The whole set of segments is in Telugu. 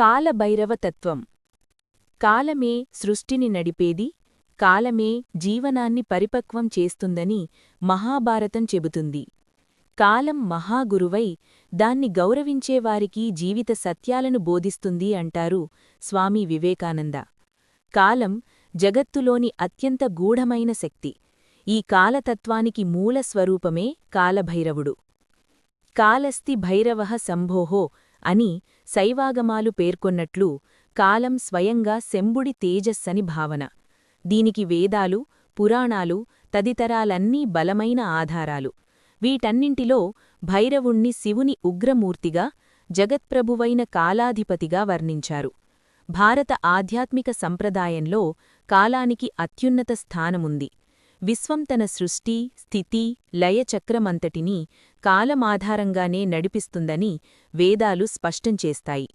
కాలభైరవతత్వం. కాలమే సృష్టిని నడిపేది కాలమే జీవనాన్ని పరిపక్వం చేస్తుందని మహాభారతం చెబుతుంది. కాలం మహాగురువై దాన్ని గౌరవించేవారికి జీవిత సత్యాలను బోధిస్తుంది అంటారు స్వామి వివేకానంద. కాలం జగత్తులోని అత్యంత గూఢమైన శక్తి. ఈ కాలతత్వానికి మూల స్వరూపమే కాలభైరవుడు. కాలస్తి భైరవః సంభోహో అని శైవాగమాలు పేర్కొన్నట్లు కాలం స్వయంగా శంబుడి తేజస్సని భావన. దీనికి వేదాలు పురాణాలు తదితరాలన్నీ బలమైన ఆధారాలు. వీటన్నింటిలో భైరవుణ్ణి శివుని ఉగ్రమూర్తిగా జగత్ప్రభువైన కాలాధిపతిగా వర్ణించారు. భారత ఆధ్యాత్మిక సంప్రదాయంలో కాలానికి అత్యున్నత స్థానముంది. విశ్వం తన సృష్టి స్థితి లయచక్రమంతటినీ కాలమాధారంగానే నడిపిస్తుందని వేదాలు స్పష్టం చేస్తాయి.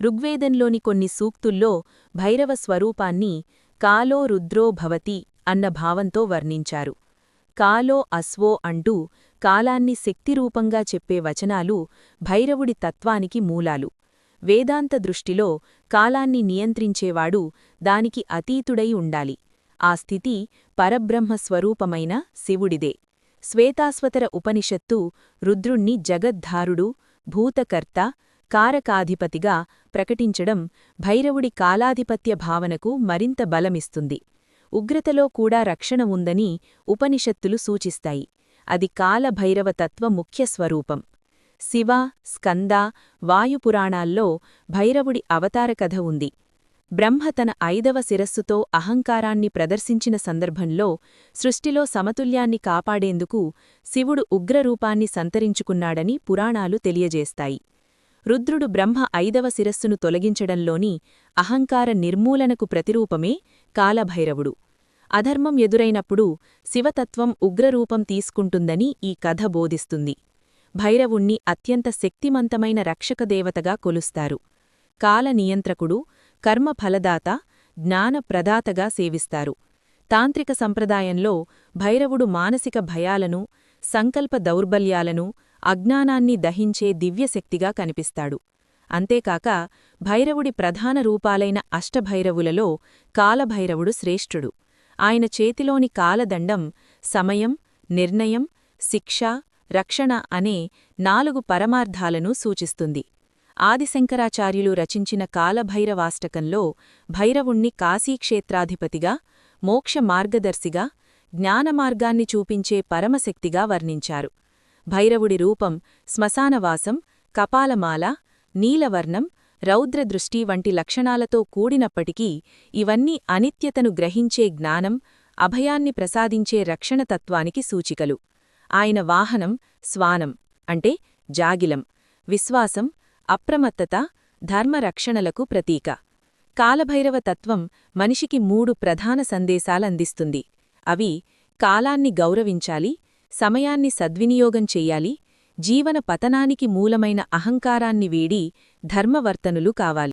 ఋగ్వేదంలోని కొన్ని సూక్తుల్లో భైరవ స్వరూపాన్ని కాలో రుద్రో భవతి అన్న భావంతో వర్ణించారు. కాలో అశ్వో అంటూ కాలాన్ని శక్తిరూపంగా చెప్పే వచనాలు భైరవుడి తత్వానికి మూలాలు. వేదాంత దృష్టిలో కాలాన్ని నియంత్రించేవాడు దానికి అతీతుడై ఉండాలి. ఆ స్థితి పరబ్రహ్మస్వరూపమైన శివుడిదే. శ్వేతాస్వతర ఉపనిషత్తు రుద్రుణ్ణి జగద్ధారుడు భూతకర్త కారకాధిపతిగా ప్రకటించడం భైరవుడి కాలాధిపత్య భావనకు మరింత బలమిస్తుంది. ఉగ్రతలో కూడా రక్షణ ఉందని ఉపనిషత్తులు సూచిస్తాయి. అది కాలభైరవతత్వ ముఖ్య స్వరూపం. శివ స్కంద వాయుపురాణాల్లో భైరవుడి అవతార కథ ఉంది. బ్రహ్మ తన ఐదవ శిరస్సుతో అహంకారాన్ని ప్రదర్శించిన సందర్భంలో సృష్టిలో సమతుల్యాన్ని కాపాడేందుకు శివుడు ఉగ్రరూపాన్ని సంతరించుకున్నాడని పురాణాలు తెలియజేస్తాయి. రుద్రుడు బ్రహ్మ ఐదవ శిరస్సును తొలగించడంలోని అహంకార నిర్మూలనకు ప్రతిరూపమే కాలభైరవుడు. అధర్మం ఎదురైనప్పుడు శివతత్వం ఉగ్రరూపం తీసుకుంటుందని ఈ కథ బోధిస్తుంది. భైరవుణ్ణి అత్యంత శక్తిమంతమైన రక్షకదేవతగా కొలుస్తారు. కర్మఫలదాత జ్ఞానప్రదాతగా సేవిస్తారు. తాంత్రిక సంప్రదాయంలో భైరవుడు మానసిక భయాలను సంకల్ప దౌర్బల్యాలను అజ్ఞానాన్ని దహించే దివ్యశక్తిగా కనిపిస్తాడు. అంతేకాక భైరవుడి ప్రధాన రూపాలైన అష్టభైరవులలో కాలభైరవుడు శ్రేష్ఠుడు. ఆయన చేతిలోని కాలదండం సమయం నిర్ణయం శిక్ష రక్షణ అనే నాలుగు పరమార్థాలను సూచిస్తుంది. ఆదిశంకరాచార్యులు రచించిన కాలభైరవాష్టకంలో భైరవుణ్ణి కాశీక్షేత్రాధిపతిగా మోక్ష మార్గదర్శిగా జ్ఞానమార్గాన్ని చూపించే పరమశక్తిగా వర్ణించారు. భైరవుడి రూపం శ్మశానవాసం కపాలమాల నీలవర్ణం రౌద్రదృష్టి వంటి లక్షణాలతో కూడినప్పటికీ ఇవన్నీ అనిత్యతను గ్రహించే జ్ఞానం అభయాన్ని ప్రసాదించే రక్షణతత్వానికి సూచికలు. ఆయన వాహనం స్వానం అంటే జాగిలం విశ్వాసం అప్రమత్తత ధర్మరక్షణలకు ప్రతీక. కాలభైరవ తత్వం మనిషికి మూడు ప్రధాన సందేశాలందిస్తుంది. అవి కాలాన్ని గౌరవించాలి సమయాన్ని సద్వినియోగం చెయ్యాలి జీవన పతనానికి మూలమైన అహంకారాన్ని వీడి ధర్మవర్తనులు కావాలి.